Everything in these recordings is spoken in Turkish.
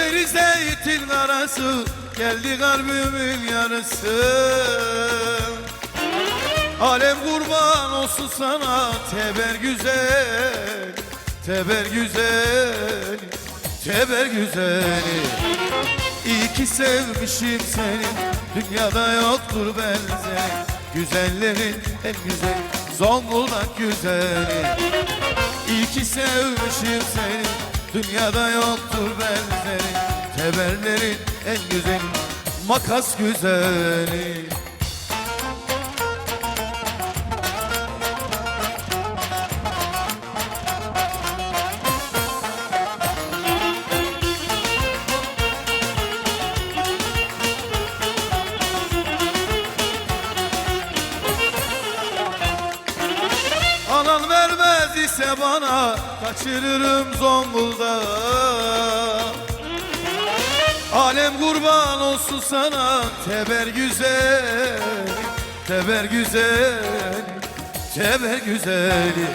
Hasretin karası geldi kalbimin yarısı. Alem kurban olsun sana teber güzel Teber güzel Teber güzeli İyi ki sevmişim seni Dünyada yoktur benzeri Güzellerin en güzeli Zonguldak güzeli. İyi ki sevmişim seni Dünyada yoktur benzeri Teberlerin en güzeli Makas güzeli vermez ise bana Kaçırırım Zonguldak Alem kurban olsun sana Teber güzel Teber güzel Teber güzeli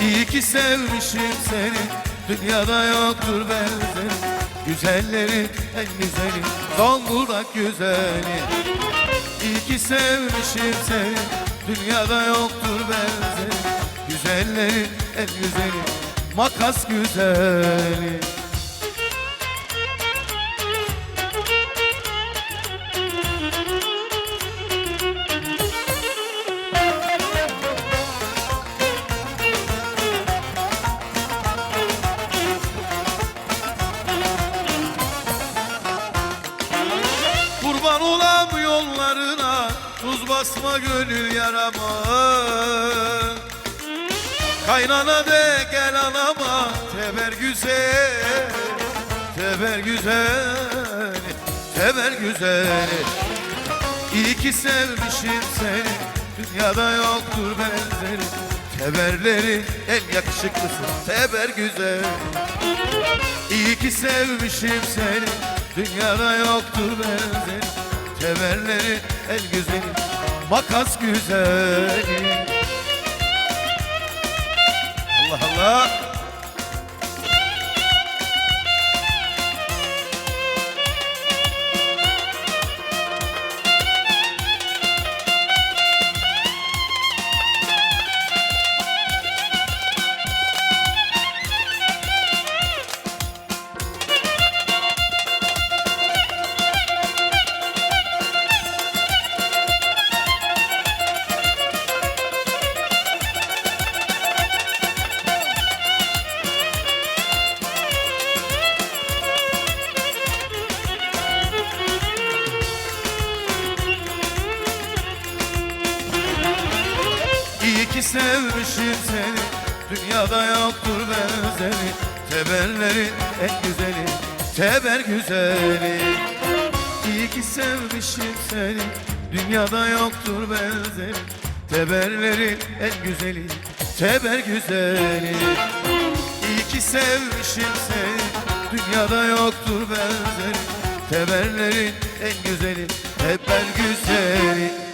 İyi ki sevmişim seni Dünyada yoktur benzeri. Güzellerin en güzeli Zonguldak güzeli. İyi ki sevmişim seni Dünyada yoktur benzeri Güzellerin en güzeli Makas güzeli. Kurban olam yollarına Tuz basma gönül yarama Kaynana de gel anama Teber güzel Teber güzel Teber güzel. İyi ki sevmişim seni Dünyada yoktur benzeri. Teberlerin en yakışıklısı Teber güzel. İyi ki sevmişim seni Dünyada yoktur benzeri. Teberlerin en güzeli Makas güzeli hello. Ki sevmişim seni. Dünyada yoktur benzeri. Teberlerin en güzeli. Teber güzeli. İyi ki sevmişim seni. Dünyada yoktur benzeri. Teberlerin en güzeli. Teber güzeli. İyi ki sevmişim seni. Dünyada yoktur benzeri. Teberlerin en güzeli. Teber güzeli